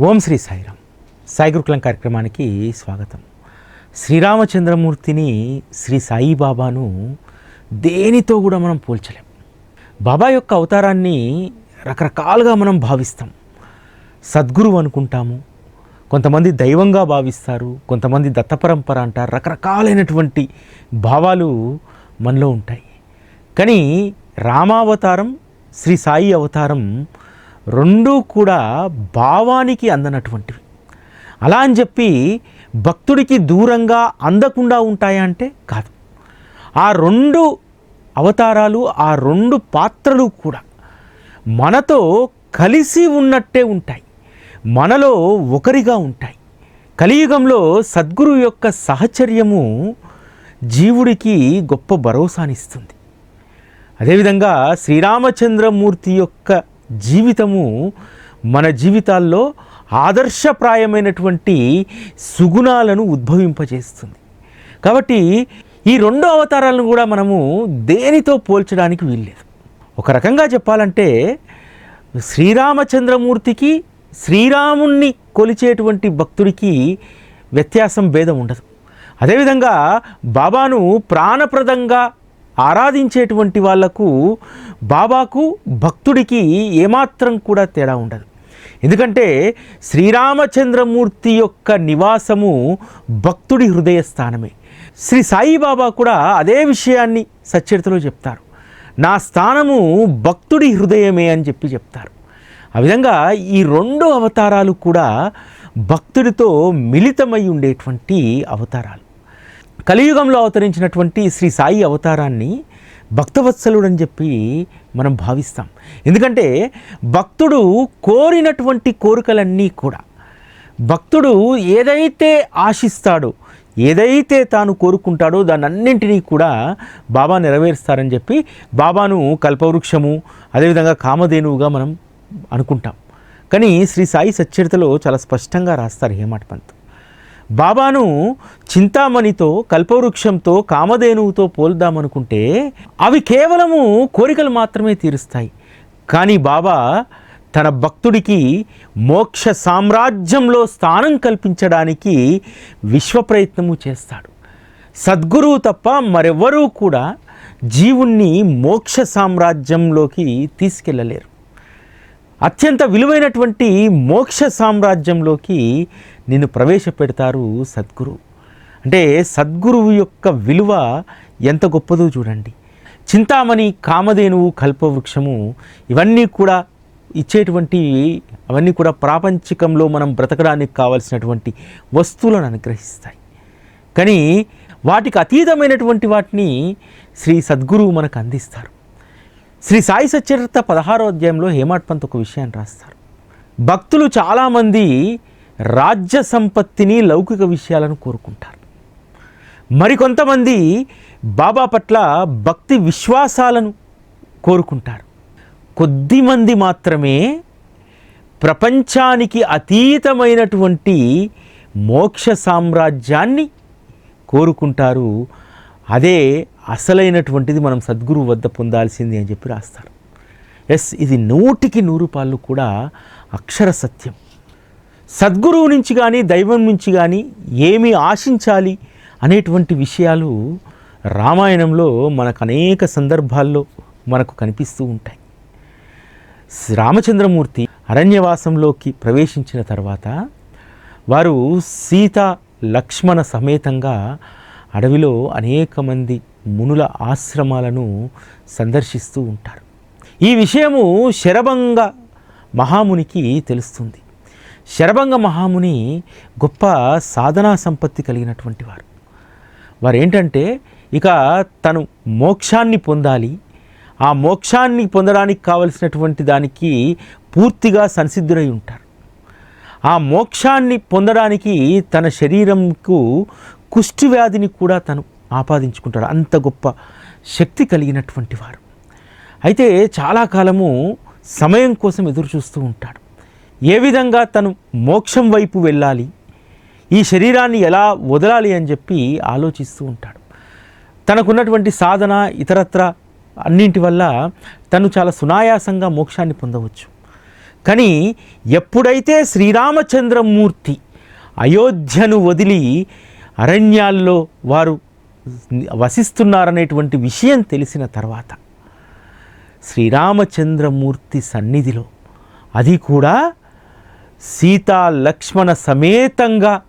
ఓం శ్రీ సాయిరామ్. సాయి గురుకులం కార్యక్రమానికి స్వాగతం. శ్రీరామచంద్రమూర్తిని శ్రీ సాయిబాబాను దేనితో కూడా మనం పోల్చలేం. బాబా యొక్క అవతారాన్ని రకరకాలుగా మనం భావిస్తాం. సద్గురువు అనుకుంటాము. కొంతమంది దైవంగా భావిస్తారు. కొంతమంది దత్తపరంపర అంటారు. రకరకాలైనటువంటి భావాలు మనలో ఉంటాయి. కానీ రామావతారం శ్రీ సాయి అవతారం రెండూ కూడా భావానికి అందనటువంటివి. అలా అని చెప్పి భక్తుడికి దూరంగా అందకుండా ఉంటాయా అంటే కాదు. ఆ రెండు అవతారాలు ఆ రెండు పాత్రలు కూడా మనతో కలిసి ఉన్నట్టే ఉంటాయి. మనలో ఒకరిగా ఉంటాయి. కలియుగంలో సద్గురు యొక్క సహచర్యము జీవుడికి గొప్ప భరోసానిస్తుంది. అదేవిధంగా శ్రీరామచంద్రమూర్తి యొక్క జీవితము మన జీవితాల్లో ఆదర్శప్రాయమైనటువంటి సుగుణాలను ఉద్భవింపజేస్తుంది. కాబట్టి ఈ రెండు అవతారాలను కూడా మనము దేనితో పోల్చడానికి వీల్లేదు. ఒక రకంగా చెప్పాలంటే శ్రీరామచంద్రమూర్తికి శ్రీరాముణ్ణి కొలిచేటువంటి భక్తుడికి వ్యత్యాసం భేదం ఉండదు. అదేవిధంగా బాబాను ప్రాణప్రదంగా ఆరాధించేటువంటి వాళ్ళకు బాబాకు భక్తుడికి ఏమాత్రం కూడా తేడా ఉండదు. ఎందుకంటే శ్రీరామచంద్రమూర్తి యొక్క నివాసము భక్తుడి హృదయ స్థానమే. శ్రీ సాయిబాబా కూడా అదే విషయాన్ని సచ్చరితలో చెప్తారు. నా స్థానము భక్తుడి హృదయమే అని చెప్పి చెప్తారు. ఆ విధంగా ఈ రెండు అవతారాలు కూడా భక్తుడితో మిళితమై ఉండేటువంటి అవతారాలు. కలియుగంలో అవతరించినటువంటి శ్రీ సాయి అవతారాన్ని భక్తవత్సలుడు అని చెప్పి మనం భావిస్తాం. ఎందుకంటే భక్తుడు కోరినటువంటి కోరికలన్నీ కూడా భక్తుడు ఏదైతే ఆశిస్తాడో ఏదైతే తాను కోరుకుంటాడో దాని అన్నింటినీ కూడా బాబా నెరవేరుస్తారని చెప్పి బాబాను కల్పవృక్షము అదేవిధంగా కామధేనువుగా మనం అనుకుంటాం. కానీ శ్రీ సాయి సచ్చరితలో చాలా స్పష్టంగా రాస్తారు హేమట్ పంత్ బాబాను చింతామణితో కల్పవృక్షంతో కామధేనువుతో పోల్దామనుకుంటే అవి కేవలము కోరికలు మాత్రమే తీరుస్తాయి. కానీ బాబా తన భక్తుడికి మోక్ష సామ్రాజ్యంలో స్థానం కల్పించడానికి విశ్వ ప్రయత్నము చేస్తాడు. సద్గురువు తప్ప మరెవ్వరూ కూడా జీవుణ్ణి మోక్ష సామ్రాజ్యంలోకి తీసుకెళ్ళలేరు అత్యంత విలువైనటువంటి మోక్ష సామ్రాజ్యంలోకి నిన్ను ప్రవేశపెడతారు సద్గురు. అంటే సద్గురువు యొక్క విలువ ఎంత గొప్పదో చూడండి. చింతామణి కామధేనువు కల్పవృక్షము ఇవన్నీ కూడా ఇచ్చేటువంటి అవన్నీ కూడా ప్రాపంచికంలో మనం బ్రతకడానికి కావలసినటువంటి వస్తువులను అనుగ్రహిస్తాయి. కానీ వాటికి అతీతమైనటువంటి వాటిని శ్రీ సద్గురువు మనకు అందిస్తారు. శ్రీ సాయి సచ్చరిత పదహారో అధ్యాయంలో హేమాడ్ పంత్ ఒక విషయాన్ని రాస్తారు. భక్తులు చాలామంది రాజ్య సంపత్తిని లౌకిక విషయాలను కోరుకుంటారు. మరికొంతమంది బాబా పట్ల భక్తి విశ్వాసాలను కోరుకుంటారు. కొద్దిమంది మాత్రమే ప్రపంచానికి అతీతమైనటువంటి మోక్ష సామ్రాజ్యాన్ని కోరుకుంటారు. అదే అసలైనటువంటిది మనం సద్గురు వద్ద పొందాల్సింది అని చెప్పి రాస్తారు. ఎస్ ఇది నూటికి నూరు పాళ్ళు కూడా అక్షర సత్యం. సద్గురువు నుంచి కానీ దైవం నుంచి కానీ ఏమి ఆశించాలి అనేటువంటి విషయాలు రామాయణంలో మనకు అనేక సందర్భాల్లో మనకు కనిపిస్తూ ఉంటాయి. రామచంద్రమూర్తి అరణ్యవాసంలోకి ప్రవేశించిన తర్వాత వారు సీత లక్ష్మణ సమేతంగా అడవిలో అనేక మంది మునుల ఆశ్రమాలను సందర్శిస్తూ ఉంటారు. ఈ విషయము శరభంగ మహామునికి తెలుస్తుంది. శరభంగ మహాముని గొప్ప సాధనా సంపత్తి కలిగినటువంటి వారు. వారు ఏంటంటే ఇక తను మోక్షాన్ని పొందాలి. ఆ మోక్షాన్ని పొందడానికి కావలసినటువంటి దానికి పూర్తిగా సంసిద్ధుడై ఉంటారు. ఆ మోక్షాన్ని పొందడానికి తన శరీరంకు కుష్టి వ్యాధిని కూడా తను ఆపాదించుకుంటాడు. అంత గొప్ప శక్తి కలిగినటువంటి వారు అయితే చాలా కాలము సమయం కోసం ఎదురు చూస్తూ ఉంటాడు. ఏ విధంగా తను మోక్షం వైపు వెళ్ళాలి? ఈ శరీరాన్ని ఎలా వదలాలి అని చెప్పి ఆలోచిస్తూ ఉంటాడు. తనకున్నటువంటి సాధన ఇతరత్ర అన్నింటి వల్ల తను చాలా సునాయాసంగా మోక్షాన్ని పొందవచ్చు. కానీ ఎప్పుడైతే శ్రీరామచంద్రమూర్తి అయోధ్యను వదిలి అరణ్యాల్లో వారు వసిస్తున్నారనేటువంటి విషయం తెలిసిన తర్వాత శ్రీరామచంద్రమూర్తి సన్నిధిలో అది కూడా సీతా లక్ష్మణ సమేతంగా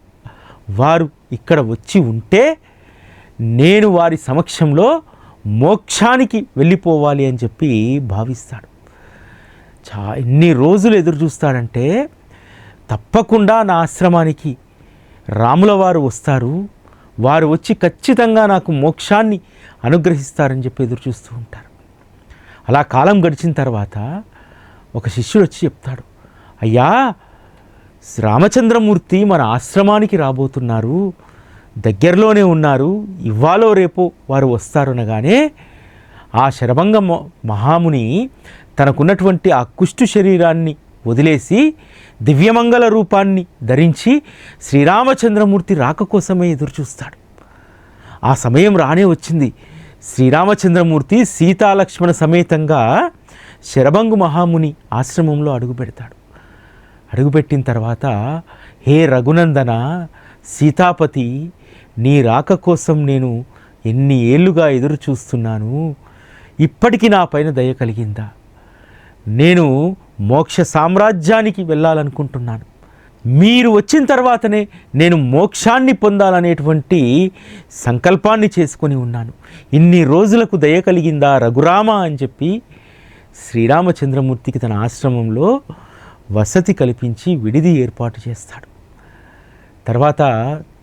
వారు ఇక్కడ వచ్చి ఉంటే నేను వారి సమక్షంలో మోక్షానికి వెళ్ళిపోవాలి అని చెప్పి భావిస్తాడు. చా ఎన్ని రోజులు ఎదురు చూస్తాడంటే తప్పకుండా నా ఆశ్రమానికి రాముల వారు వస్తారు. వారు వచ్చి ఖచ్చితంగా నాకు మోక్షాన్ని అనుగ్రహిస్తారని చెప్పి ఎదురు చూస్తూ ఉంటారు. అలా కాలం గడిచిన తర్వాత ఒక శిష్యుడు వచ్చి చెప్తాడు అయ్యా రామచంద్రమూర్తి మన ఆశ్రమానికి రాబోతున్నారు దగ్గరలోనే ఉన్నారు ఇవ్వాలో రేపో వారు వస్తారు అనగానే ఆ శరభంగ మహాముని తనకున్నటువంటి ఆ కుష్టు శరీరాన్ని వదిలేసి దివ్యమంగళ రూపాన్ని ధరించి శ్రీరామచంద్రమూర్తి రాక కోసమే ఎదురుచూస్తాడు. ఆ సమయం రానే వచ్చింది. శ్రీరామచంద్రమూర్తి సీతాలక్ష్మణ సమేతంగా శరభంగు మహాముని ఆశ్రమంలో అడుగుపెడతాడు. అడుగుపెట్టిన తర్వాత హే రఘునందన సీతాపతి నీ రాక కోసం నేను ఎన్ని ఏళ్ళుగా ఎదురు చూస్తున్నాను ఇప్పటికీ నా పైన దయ కలిగిందా? నేను మోక్ష సామ్రాజ్యానికి వెళ్ళాలనుకుంటున్నాను. మీరు వచ్చిన తర్వాతనే నేను మోక్షాన్ని పొందాలనేటువంటి సంకల్పాన్ని చేసుకొని ఉన్నాను. ఇన్ని రోజులకు దయ కలిగిందా రఘురామ అని చెప్పి శ్రీరామచంద్రమూర్తికి తన ఆశ్రమంలో వసతి కల్పించి విడిది ఏర్పాటు చేస్తాడు. తర్వాత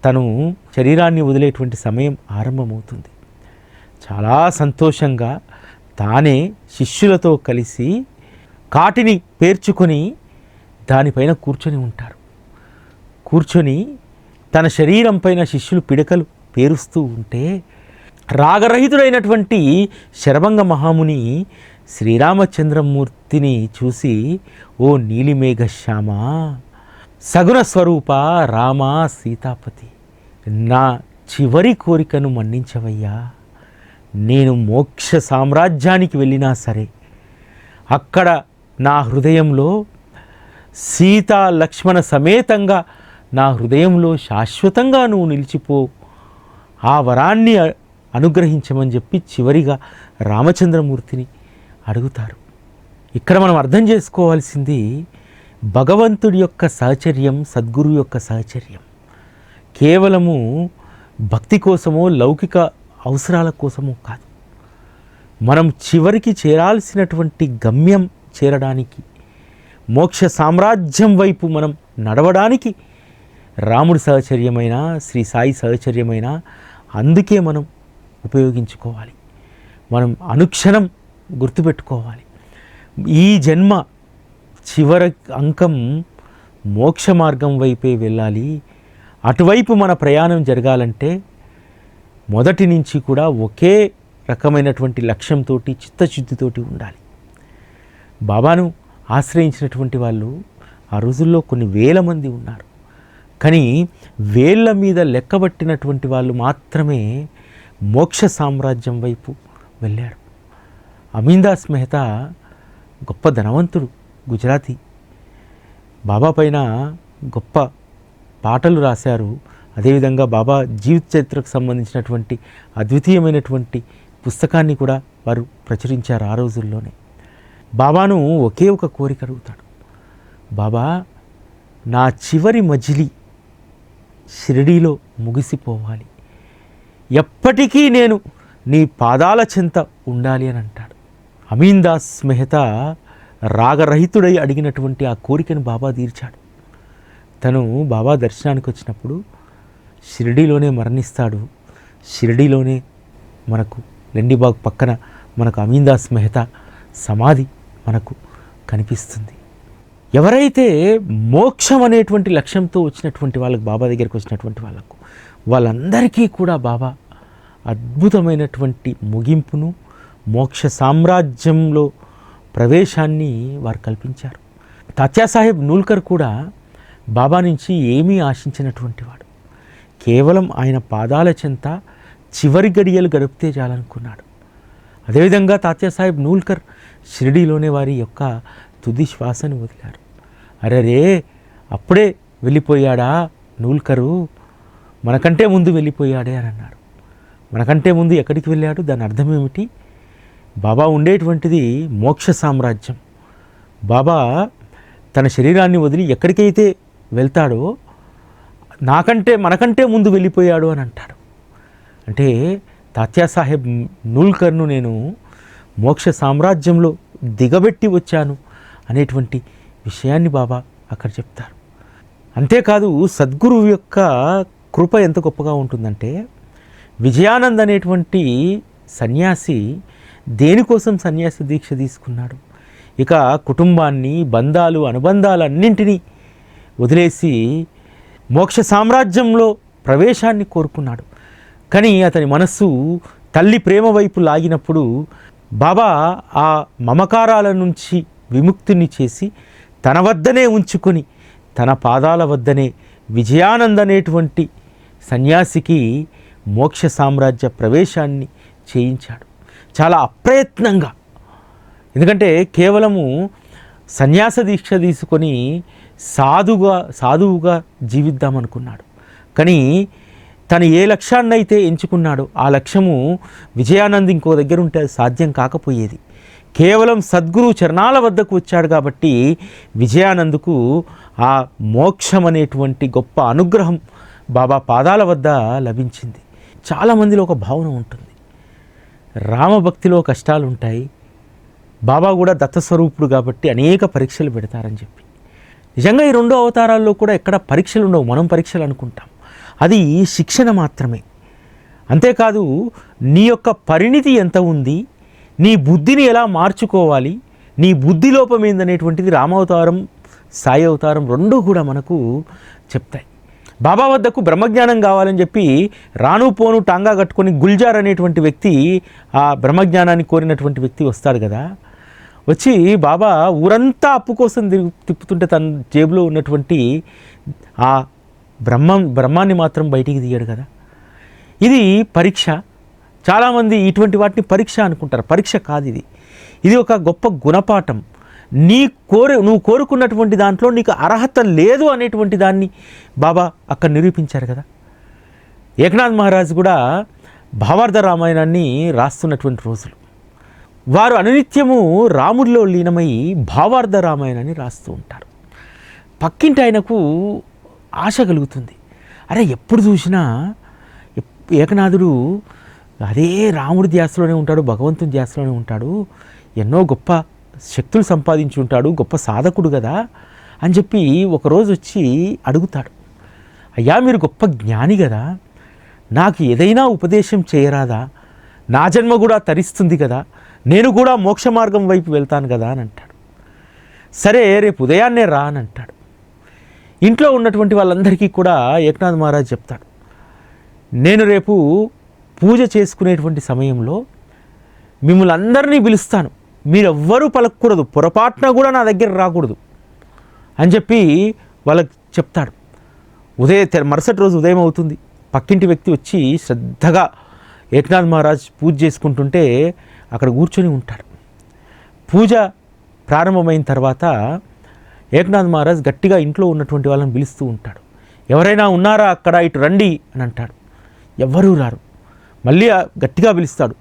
తను శరీరాన్ని వదిలేటువంటి సమయం ఆరంభమవుతుంది. చాలా సంతోషంగా తానే శిష్యులతో కలిసి కాటిని పేర్చుకొని దానిపైన కూర్చొని ఉంటారు. కూర్చొని తన శరీరం పైన శిష్యులు పిడకలు పేరుస్తూ ఉంటే రాగరహితుడైనటువంటి శరభంగ మహాముని శ్రీరామచంద్రమూర్తిని చూసి ఓ నీలిమేఘశ్యామ సగుణ స్వరూప రామ సీతాపతి నా చివరి కోరికను మన్నించవయ్యా. నేను మోక్ష సామ్రాజ్యానికి వెళ్ళినా సరే అక్కడ నా హృదయంలో సీతా లక్ష్మణ సమేతంగా నా హృదయంలో శాశ్వతంగా నువ్వు నిలిచిపో. ఆ వరాన్ని అనుగ్రహించమని చెప్పి చివరిగా రామచంద్రమూర్తిని అడుగుతారు. ఇక్కడ మనం అర్థం చేసుకోవాల్సింది భగవంతుడి యొక్క సహచర్యం సద్గురు యొక్క సహచర్యం. కేవలము భక్తి కోసమో లౌకిక అవసరాల కోసమో కాదు. మనం చివరికి చేరాల్సినటువంటి గమ్యం చేరడానికి. మోక్ష సామ్రాజ్యం వైపు మనం నడవడానికి రాముడి సహచర్యమైన శ్రీ సాయి సహచర్యమైన అందుకే మనం ఉపయోగించుకోవాలి. మనం అనుక్షణం గుర్తుపెట్టుకోవాలి. ఈ జన్మ చివరి అంకం మోక్ష మార్గం వైపే వెళ్ళాలి. అటువైపు మన ప్రయాణం జరగాలంటే మొదటి నుంచి కూడా ఒకే రకమైనటువంటి లక్ష్యంతో చిత్తశుద్ధితోటి ఉండాలి. బాబాను ఆశ్రయించినటువంటి వాళ్ళు ఆ రోజుల్లో కొన్ని వేల మంది ఉన్నారు. కానీ వేళ్ళ మీద లెక్కబట్టినటువంటి వాళ్ళు మాత్రమే మోక్ష సామ్రాజ్యం వైపు వెళ్ళారు. అమీందాస్ మెహతా గొప్ప ధనవంతుడు గుజరాతీ. బాబా పైన గొప్ప పాటలు రాశారు. అదేవిధంగా బాబా జీవిత చరిత్రకు సంబంధించినటువంటి అద్వితీయమైనటువంటి పుస్తకాన్ని కూడా వారు ప్రచురించారు ఆ రోజుల్లోనే. బాబాను ఒకే ఒక కోరిక అడుగుతాడు. బాబా నా చివరి మజిలి షిరిడీలో ముగిసిపోవాలి. ఎప్పటికీ నేను నీ పాదాల చెంత ఉండాలి అని అంటాడు. అమీన్దాస్ మెహతా రాగరహితుడై అడిగినటువంటి ఆ కోరికను బాబా తీర్చాడు. తను బాబా దర్శనానికి వచ్చినప్పుడు షిరిడీలోనే మరణిస్తాడు. షిరిడీలోనే మనకు లెండిబాగ్ పక్కన మనకు అమీన్దాస్ మెహతా సమాధి మనకు కనిపిస్తుంది. ఎవరైతే మోక్షం అనేటువంటి లక్ష్యంతో వచ్చినటువంటి వాళ్ళకు బాబా దగ్గరికి వచ్చినటువంటి వాళ్ళకు వాళ్ళందరికీ కూడా బాబా అద్భుతమైనటువంటి ముగింపును మోక్ష సామ్రాజ్యంలో ప్రవేశాన్ని వారు కల్పించారు. తాత్యాసాహెబ్ నూల్కర్ కూడా బాబా నుంచి ఏమీ ఆశించినటువంటి వాడు. కేవలం ఆయన పాదాల చెంత చివరి గడియలు గడిపితే చాలనుకున్నాడు. అదేవిధంగా తాత్యాసాహెబ్ నూల్కర్ షిరిడీలోనే వారి యొక్క తుది శ్వాసను వదిలారు. అరరే అప్పుడే వెళ్ళిపోయాడా నూల్కరు? మనకంటే ముందు వెళ్ళిపోయాడే అని అన్నారు. మనకంటే ముందు ఎక్కడికి వెళ్ళాడు? దాని అర్థం ఏమిటి? బాబా ఉండేటువంటిది మోక్ష సామ్రాజ్యం. బాబా తన శరీరాన్ని వదిలి ఎక్కడికైతే వెళ్తాడో నాకంటే మనకంటే ముందు వెళ్ళిపోయాడు అని అంటాడు అంటే తాత్యాసాహెబ్ నూల్కర్ను నేను మోక్ష సామ్రాజ్యంలో దిగబెట్టి వచ్చాను అనేటువంటి విషయాన్ని బాబా అక్కడ చెప్తారు. అంతేకాదు సద్గురువు యొక్క కృప ఎంత గొప్పగా ఉంటుందంటే విజయానంద్ అనేటువంటి సన్యాసి దేనికోసం సన్యాసి దీక్ష తీసుకున్నాడు? ఇక కుటుంబాన్ని బంధాలు అనుబంధాలన్నింటినీ వదిలేసి మోక్ష సామ్రాజ్యంలో ప్రవేశాన్ని కోరుకున్నాడు. కానీ అతని మనస్సు తల్లి ప్రేమ వైపు లాగినప్పుడు బాబా ఆ మమకారాల నుంచి విముక్తిని చేసి తన వద్దనే ఉంచుకొని తన పాదాల వద్దనే విజయానంద్ అనేటువంటి సన్యాసికి మోక్ష సామ్రాజ్య ప్రవేశాన్ని చేయించాడు. చాలా అప్రయత్నంగా. ఎందుకంటే కేవలము సన్యాస దీక్ష తీసుకొని సాధుగా సాధువుగా జీవిద్దామనుకున్నాడు. కానీ తను ఏ లక్ష్యాన్ని అయితే ఎంచుకున్నాడో ఆ లక్ష్యము విజయానంద్ ఇంకో దగ్గర ఉంటే అది సాధ్యం కాకపోయేది. కేవలం సద్గురు చరణాల వద్దకు వచ్చాడు కాబట్టి విజయానంద్కు ఆ మోక్షం అనేటువంటి గొప్ప అనుగ్రహం బాబా పాదాల వద్ద లభించింది. చాలామందిలో ఒక భావన ఉంటుంది. రామభక్తిలో కష్టాలు ఉంటాయి బాబా కూడా దత్తస్వరూపుడు కాబట్టి అనేక పరీక్షలు పెడతారని చెప్పి. నిజంగా ఈ రెండో అవతారాల్లో కూడా ఎక్కడ పరీక్షలు ఉండవు మనం పరీక్షలు అనుకుంటాం. అది శిక్షణ మాత్రమే. అంతేకాదు నీ యొక్క పరిణితి ఎంత ఉంది నీ బుద్ధిని ఎలా మార్చుకోవాలి నీ బుద్ధి లోపం ఏందనేటువంటిది రామావతారం సాయి అవతారం రెండూ కూడా మనకు చెప్తాయి. బాబా వద్దకు బ్రహ్మజ్ఞానం కావాలని చెప్పి రాను పోను టాంగా కట్టుకొని గుల్జార్ అనేటువంటి వ్యక్తి ఆ బ్రహ్మజ్ఞానాన్ని కోరినటువంటి వ్యక్తి వస్తాడు కదా. వచ్చి బాబా ఊరంతా అప్పు కోసం తిప్పుతుంటే తన జేబులో ఉన్నటువంటి ఆ బ్రహ్మం బ్రహ్మాన్ని మాత్రం బయటికి తీయడు కదా. ఇది పరీక్ష. చాలామంది ఇటువంటి వాటిని పరీక్ష అనుకుంటారు. పరీక్ష కాదు ఇది. ఇది ఒక గొప్ప గుణపాఠం. నీ కోరు నువ్వు కోరుకున్నటువంటి దాంట్లో నీకు అర్హత లేదు అనేటువంటి దాన్ని బాబా అక్కడ నిరూపించారు కదా. ఏకనాథ్ మహారాజ్ కూడా భావార్థ రామాయణాన్ని రాస్తున్నటువంటి రోజులు. వారు అనునిత్యము రాముడిలో లీనమై భావార్థ రామాయణాన్ని రాస్తూ ఉంటారు. పక్కింటి ఆయనకు ఆశ కలుగుతుంది. అరే ఎప్పుడు చూసినా ఎప్- ఏకనాథుడు అదే రాముడి ధ్యాసలోనే ఉంటాడు భగవంతుని ధ్యాసలోనే ఉంటాడు ఎన్నో గొప్ప శక్తులు సంపాదించి ఉంటాడు గొప్ప సాధకుడు కదా అని చెప్పి ఒకరోజు వచ్చి అడుగుతాడు. అయ్యా మీరు గొప్ప జ్ఞాని కదా నాకు ఏదైనా ఉపదేశం చేయరాదా? నా జన్మ కూడా తరిస్తుంది కదా నేను కూడా మోక్ష మార్గం వైపు వెళ్తాను కదా అని అంటాడు. సరే రేపు ఉదయాన్నే రా అని అంటాడు. ఇంట్లో ఉన్నటువంటి వాళ్ళందరికీ కూడా ఏకనాథ్ మహారాజ్ చెప్తాడు. నేను రేపు పూజ చేసుకునేటువంటి సమయంలో మిమ్మల్ని అందరినీ పిలుస్తాను. మీరెవ్వరూ పలకూడదు పొరపాటున కూడా నా దగ్గర రాకూడదు అని చెప్పి వాళ్ళకి చెప్తాడు. ఉదయ మరుసటి రోజు ఉదయం అవుతుంది. పక్కింటి వ్యక్తి వచ్చి శ్రద్ధగా ఏకనాథ్ మహారాజ్ పూజ చేసుకుంటుంటే అక్కడ కూర్చొని ఉంటాడు. పూజ ప్రారంభమైన తర్వాత ఏకనాథ్ మహారాజ్ గట్టిగా ఇంట్లో ఉన్నటువంటి వాళ్ళని పిలుస్తూ ఉంటాడు. ఎవరైనా ఉన్నారా అక్కడ? ఇటు రండి అని అంటాడు. ఎవ్వరూ రారు. మళ్ళీ గట్టిగా పిలుస్తాడు.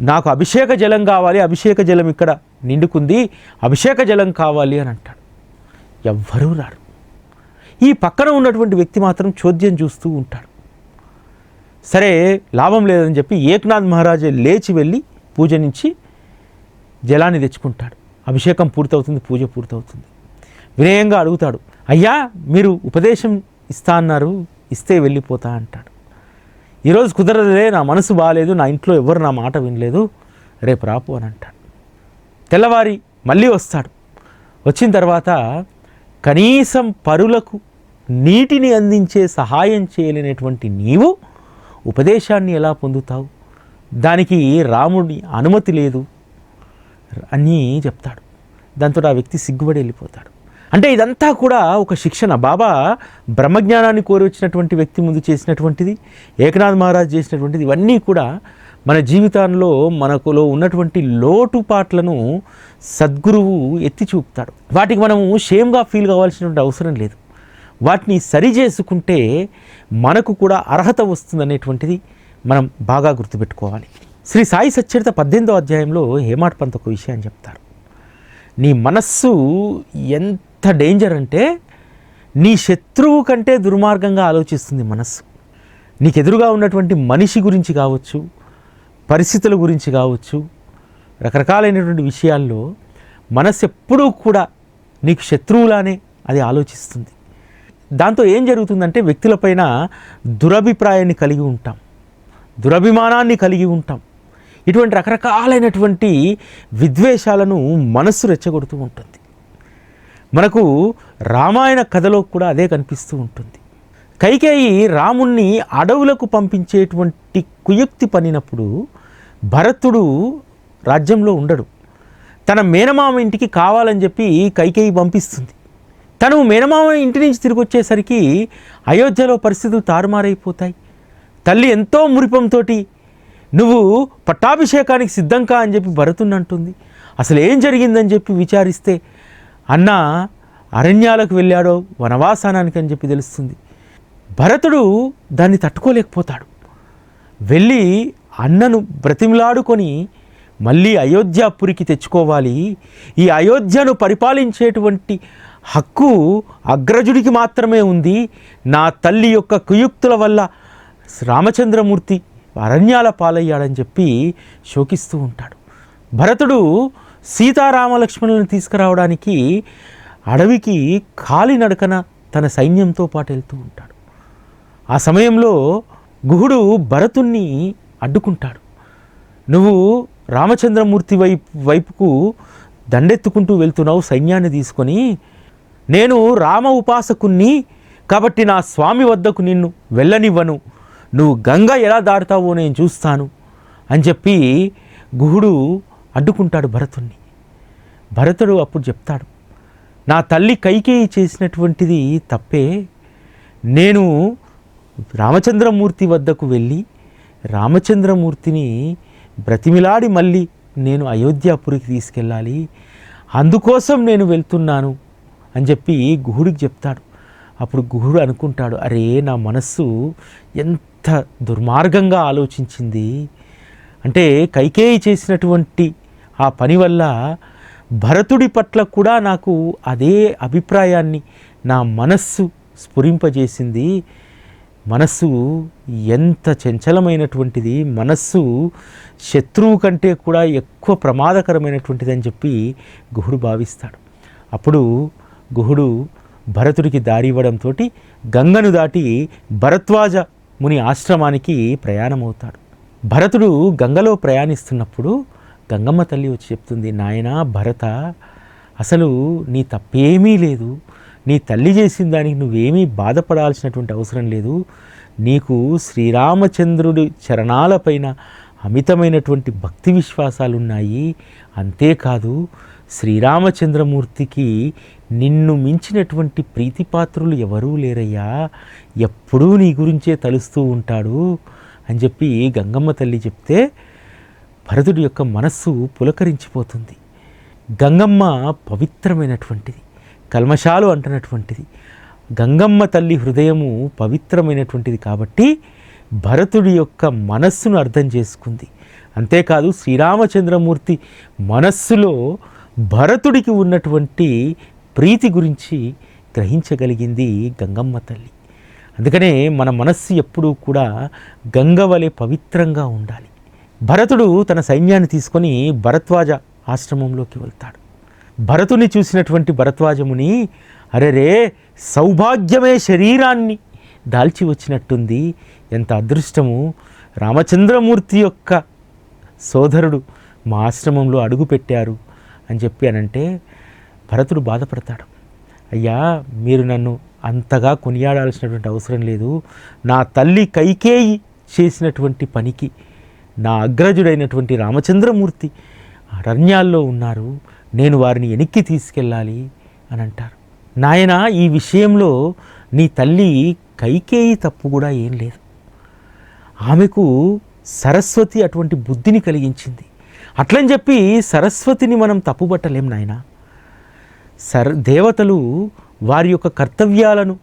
నాకు అభిషేక జలం కావాలి అభిషేక జలం ఇక్కడ నిండుకుంది అభిషేక జలం కావాలి అని అంటాడు. ఎవ్వరూ రారు. ఈ పక్కన ఉన్నటువంటి వ్యక్తి మాత్రం చోద్యం చూస్తూ ఉంటాడు. సరే లాభం లేదని చెప్పి ఏక్నాథ్ మహారాజే లేచి వెళ్ళి పూజ నుంచి జలాన్ని తెచ్చుకుంటాడు. అభిషేకం పూర్తవుతుంది పూజ పూర్తవుతుంది. వినయంగా అడుగుతాడు అయ్యా మీరు ఉపదేశం ఇస్తా అన్నారు ఇస్తే వెళ్ళిపోతా అంటాడు. ఈరోజు కుదరదులే నా మనసు బాగాలేదు నా ఇంట్లో ఎవరు నా మాట వినలేదు రేపు రాపు అని అంటాడు. తెల్లవారి మళ్ళీ వస్తాడు. వచ్చిన తర్వాత కనీసం పరులకు నీటిని అందించే సహాయం చేయలేనటువంటి నీవు ఉపదేశాన్ని ఎలా పొందుతావు? దానికి రాముడి అనుమతి లేదు అని చెప్తాడు. దాంతో ఆ వ్యక్తి సిగ్గుపడి వెళ్ళిపోతాడు. అంటే ఇదంతా కూడా ఒక శిక్షణ. బాబా బ్రహ్మజ్ఞానాన్ని కోరి వచ్చినటువంటి వ్యక్తి ముందు చేసినటువంటిది ఏకనాథ్ మహారాజ్ చేసినటువంటిది ఇవన్నీ కూడా మన జీవితంలో మనకులో ఉన్నటువంటి లోటుపాట్లను సద్గురువు ఎత్తి చూపుతాడు. వాటికి మనము షేమ్గా ఫీల్ కావాల్సినటువంటి అవసరం లేదు. వాటిని సరి చేసుకుంటే మనకు కూడా అర్హత వస్తుందనేటువంటిది మనం బాగా గుర్తుపెట్టుకోవాలి. శ్రీ సాయి సచ్చరిత పద్దెనిమిదో అధ్యాయంలో హేమాడ్ పంత్ ఒక విషయాన్ని చెప్తారు. నీ మనస్సు ఎంత డేంజర్ అంటే నీ శత్రువు కంటే దుర్మార్గంగా ఆలోచిస్తుంది మనస్సు. నీకు ఎదురుగా ఉన్నటువంటి మనిషి గురించి కావచ్చు పరిస్థితుల గురించి కావచ్చు రకరకాలైనటువంటి విషయాల్లో మనస్సు ఎప్పుడూ కూడా నీకు శత్రువులానే అది ఆలోచిస్తుంది. దాంతో ఏం జరుగుతుందంటే వ్యక్తులపైన దురభిప్రాయాన్ని కలిగి ఉంటాం. దురభిమానాన్ని కలిగి ఉంటాం. ఇటువంటి రకరకాలైనటువంటి విద్వేషాలను మనస్సు రెచ్చగొడుతూ ఉంటుంది. మనకు రామాయణ కథలో కూడా అదే కనిపిస్తూ ఉంటుంది. కైకేయి రాముణ్ణి అడవులకు పంపించేటువంటి కుయుక్తి పనినప్పుడు భరతుడు రాజ్యంలో ఉండడు. తన మేనమామ ఇంటికి కావాలని చెప్పి కైకేయి పంపిస్తుంది. తను మేనమామ ఇంటి నుంచి తిరిగి వచ్చేసరికి అయోధ్యలో పరిస్థితులు తారుమారైపోతాయి. తల్లి ఎంతో మురిపంతో నువ్వు పట్టాభిషేకానికి సిద్ధంకా అని చెప్పి భరతుని అంటుంది. అసలు ఏం జరిగిందని చెప్పి విచారిస్తే అన్న అరణ్యాలకు వెళ్ళాడో వనవాసానానికి అని చెప్పి తెలుస్తుంది. భరతుడు దాన్ని తట్టుకోలేకపోతాడు. వెళ్ళి అన్నను బ్రతిమిలాడుకొని మళ్ళీ అయోధ్యాపురికి తెచ్చుకోవాలి. ఈ అయోధ్యను పరిపాలించేటువంటి హక్కు అగ్రజుడికి మాత్రమే ఉంది. నా తల్లి యొక్క కుయుక్తుల వల్ల రామచంద్రమూర్తి అరణ్యాల పాలయ్యాడని చెప్పి శోకిస్తూ ఉంటాడు. భరతుడు సీతారామలక్ష్మణులను తీసుకురావడానికి అడవికి కాలినడకన తన సైన్యంతో పాటు వెళ్తూ ఉంటాడు. ఆ సమయంలో గుహుడు భరతుణ్ణి అడ్డుకుంటాడు. నువ్వు రామచంద్రమూర్తి వైపు వైపుకు దండెత్తుకుంటూ వెళ్తున్నావు సైన్యాన్ని తీసుకొని. నేను రామ ఉపాసకుణ్ణి కాబట్టి నా స్వామి వద్దకు నిన్ను వెళ్ళనివ్వను. నువ్వు గంగ ఎలా దాటుతావో నేను చూస్తాను అని చెప్పి గుహుడు అడ్డుకుంటాడు భరతుణ్ణి. భరతుడు అప్పుడు చెప్తాడు నా తల్లి కైకేయి చేసినటువంటిది తప్పే. నేను రామచంద్రమూర్తి వద్దకు వెళ్ళి రామచంద్రమూర్తిని బ్రతిమిలాడి మళ్ళీ నేను అయోధ్యాపురికి తీసుకెళ్ళాలి. అందుకోసం నేను వెళ్తున్నాను అని చెప్పి గుహుడికి చెప్తాడు. అప్పుడు గుహుడు అనుకుంటాడు అరే నా మనస్సు ఎంత దుర్మార్గంగా ఆలోచించింది. అంటే కైకేయి చేసినటువంటి ఆ పని వల్ల భరతుడి పట్ల కూడా నాకు అదే అభిప్రాయాన్ని నా మనస్సు స్ఫురింపజేసింది. మనస్సు ఎంత చంచలమైనటువంటిది మనస్సు శత్రువు కంటే కూడా ఎక్కువ ప్రమాదకరమైనటువంటిది అని చెప్పి గుహుడు భావిస్తాడు. అప్పుడు గుహుడు భరతుడికి దారి ఇవ్వడంతో గంగను దాటి భరద్వాజ ముని ఆశ్రమానికి ప్రయాణమవుతాడు. భరతుడు గంగలో ప్రయాణిస్తున్నప్పుడు గంగమ్మ తల్లి వచ్చి చెప్తుంది నాయనా భరత అసలు నీ తప్పేమీ లేదు. నీ తల్లి చేసిన దానికి నువ్వేమీ బాధపడాల్సినటువంటి అవసరం లేదు. నీకు శ్రీరామచంద్రుడి చరణాలపైన అమితమైనటువంటి భక్తి విశ్వాసాలు ఉన్నాయి అంతేకాదు శ్రీరామచంద్రమూర్తికి నిన్ను మించినటువంటి ప్రీతిపాత్రులు ఎవరూ లేరయ్యా. ఎప్పుడూ నీ గురించే తలుస్తూ ఉంటాడు అని చెప్పి గంగమ్మ తల్లి చెప్తే భరతుడి యొక్క మనస్సు పులకరించిపోతుంది. గంగమ్మ పవిత్రమైనటువంటిది కల్మషాలు అంటున్నటువంటిది గంగమ్మ తల్లి హృదయము పవిత్రమైనటువంటిది కాబట్టి భరతుడి యొక్క మనస్సును అర్థం చేసుకుంది. అంతేకాదు శ్రీరామచంద్రమూర్తి మనస్సులో భరతుడికి ఉన్నటువంటి ప్రీతి గురించి గ్రహించగలిగింది గంగమ్మ తల్లి. అందుకనే మన మనస్సు ఎప్పుడూ కూడా గంగ వలె పవిత్రంగా ఉండాలి. భరతుడు తన సైన్యాన్ని తీసుకొని భరద్వాజ ఆశ్రమంలోకి వెళ్తాడు. భరతుని చూసినటువంటి భరద్వాజముని అరెరే సౌభాగ్యమే శరీరాన్ని దాల్చి వచ్చినట్టుంది. ఎంత అదృష్టము! రామచంద్రమూర్తి యొక్క సోదరుడు మా ఆశ్రమంలో అడుగు పెట్టారు అని చెప్పి అనంటే భరతుడు బాధపడతాడు. అయ్యా మీరు నన్ను అంతగా కొనియాడాల్సినటువంటి అవసరం లేదు. నా తల్లి కైకేయి చేసినటువంటి పనికి నా అగ్రజుడైనటువంటి రామచంద్రమూర్తి అరణ్యాల్లో ఉన్నారు నేను వారిని వెనక్కి తీసుకెళ్ళాలి అని అంటారు. నాయన ఈ విషయంలో నీ తల్లి కైకేయి తప్పు కూడా ఏం లేదు. ఆమెకు సరస్వతి అటువంటి బుద్ధిని కలిగించింది. అట్లని చెప్పి సరస్వతిని మనం తప్పుబట్టలేం నాయనా. సర్ దేవతలు వారి యొక్క కర్తవ్యాలను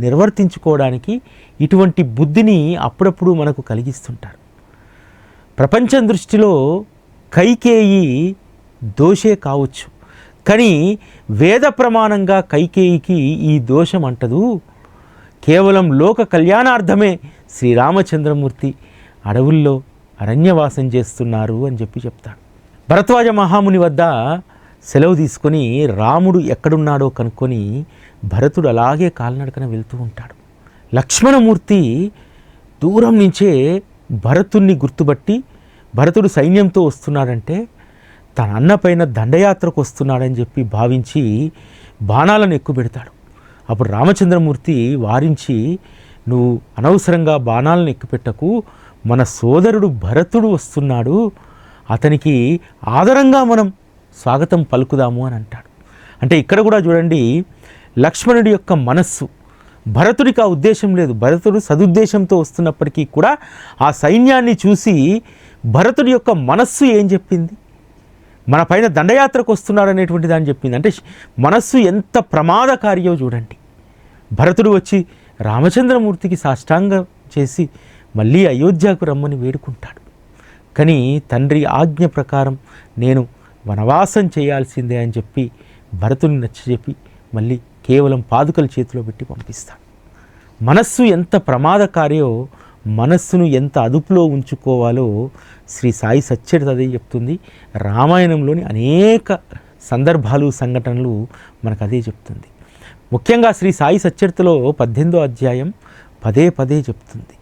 నిర్వర్తించుకోవడానికి ఇటువంటి బుద్ధిని అప్పుడప్పుడు మనకు కలిగిస్తుంటారు. ప్రపంచం దృష్టిలో కైకేయి దోషే కావచ్చు. కానీ వేద ప్రమాణంగా కైకేయికి ఈ దోషం అంటదు. కేవలం లోక కళ్యాణార్థమే శ్రీరామచంద్రమూర్తి అడవుల్లో అరణ్యవాసం చేస్తున్నారు అని చెప్పి చెప్తాడు. భరద్వాజ మహాముని వద్ద సెలవు తీసుకొని రాముడు ఎక్కడున్నాడో కనుక్కొని భరతుడు అలాగే కాలినడకన వెళ్తూ ఉంటాడు. లక్ష్మణమూర్తి దూరం నుంచే భరతుణ్ణి గుర్తుపట్టి భరతుడు సైన్యంతో వస్తున్నాడంటే తన అన్న పైన దండయాత్రకు వస్తున్నాడని చెప్పి భావించి బాణాలను ఎక్కుపెడతాడు. అప్పుడు రామచంద్రమూర్తి వారించి నువ్వు అనవసరంగా బాణాలను ఎక్కుపెట్టకు మన సోదరుడు భరతుడు వస్తున్నాడు అతనికి ఆదరంగా మనం స్వాగతం పలుకుదాము అని అంటాడు. అంటే ఇక్కడ కూడా చూడండి లక్ష్మణుడి యొక్క మనస్సు భరతుడికి ఆ ఉద్దేశం లేదు. భరతుడు సదుద్దేశంతో వస్తున్నప్పటికీ కూడా ఆ సైన్యాన్ని చూసి భరతుడి యొక్క మనస్సు ఏం చెప్పింది? మన పైన దండయాత్రకు వస్తున్నాడు అనేటువంటి దాన్ని చెప్పింది. అంటే మనస్సు ఎంత ప్రమాదకారియో చూడండి. భరతుడు వచ్చి రామచంద్రమూర్తికి సాష్టాంగం చేసి మళ్ళీ అయోధ్యకు రమ్మని వేడుకుంటాడు. కానీ తండ్రి ఆజ్ఞ ప్రకారం నేను వనవాసం చేయాల్సిందే అని చెప్పి భరతుని నచ్చజెప్పి మళ్ళీ కేవలం పాదుకల చేతిలో పెట్టి పంపిస్తాడు. మనస్సు ఎంత ప్రమాదకారియో మనస్సును ఎంత అదుపులో ఉంచుకోవాలో శ్రీ సాయి సచ్చరిత అదే చెప్తుంది. రామాయణంలోని అనేక సందర్భాలు సంఘటనలు మనకు అదే చెప్తుంది. ముఖ్యంగా శ్రీ సాయి సచ్చరితలో పద్దెనిమిదో అధ్యాయం పదే పదే చెప్తుంది.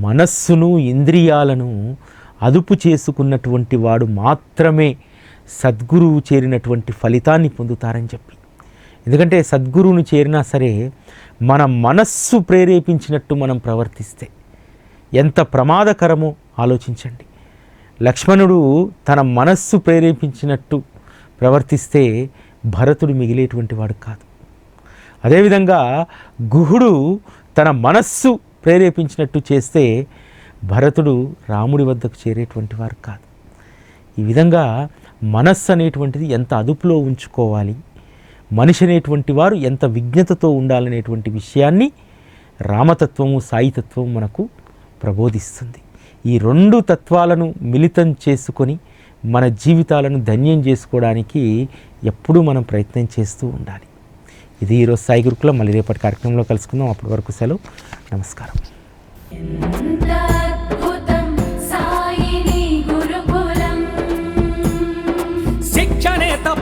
మనస్సును ఇంద్రియాలను అదుపు చేసుకున్నటువంటి వాడు మాత్రమే సద్గురువు చేరినటువంటి ఫలితాన్ని పొందుతారని చెప్పి. ఎందుకంటే సద్గురువుని చేరినా సరే మన మనస్సు ప్రేరేపించినట్టు మనం ప్రవర్తిస్తే ఎంత ప్రమాదకరమో ఆలోచించండి. లక్ష్మణుడు తన మనస్సు ప్రేరేపించినట్టు ప్రవర్తిస్తే భరతుడు మిగిలేటువంటి వాడు కాదు. అదేవిధంగా గుహుడు తన మనస్సు ప్రేరేపించినట్టు చేస్తే భరతుడు రాముడి వద్దకు చేరేటువంటి వారు కాదు. ఈ విధంగా మనస్సు అనేటువంటిది ఎంత అదుపులో ఉంచుకోవాలి? మనిషి అనేటువంటి వారు ఎంత విజ్ఞతతో ఉండాలనేటువంటి విషయాన్ని రామతత్వము సాయితత్వము మనకు ప్రబోధిస్తుంది. ఈ రెండు తత్వాలను మిళితం చేసుకొని మన జీవితాలను ధన్యం చేసుకోవడానికి ఎప్పుడూ మనం ప్రయత్నం చేస్తూ ఉండాలి. ఇది ఈరోజు సాయి గురుకులం. మళ్ళీ రేపటి కార్యక్రమంలో కలుసుకుందాం. అప్పటి వరకు సెలవు. నమస్కారం.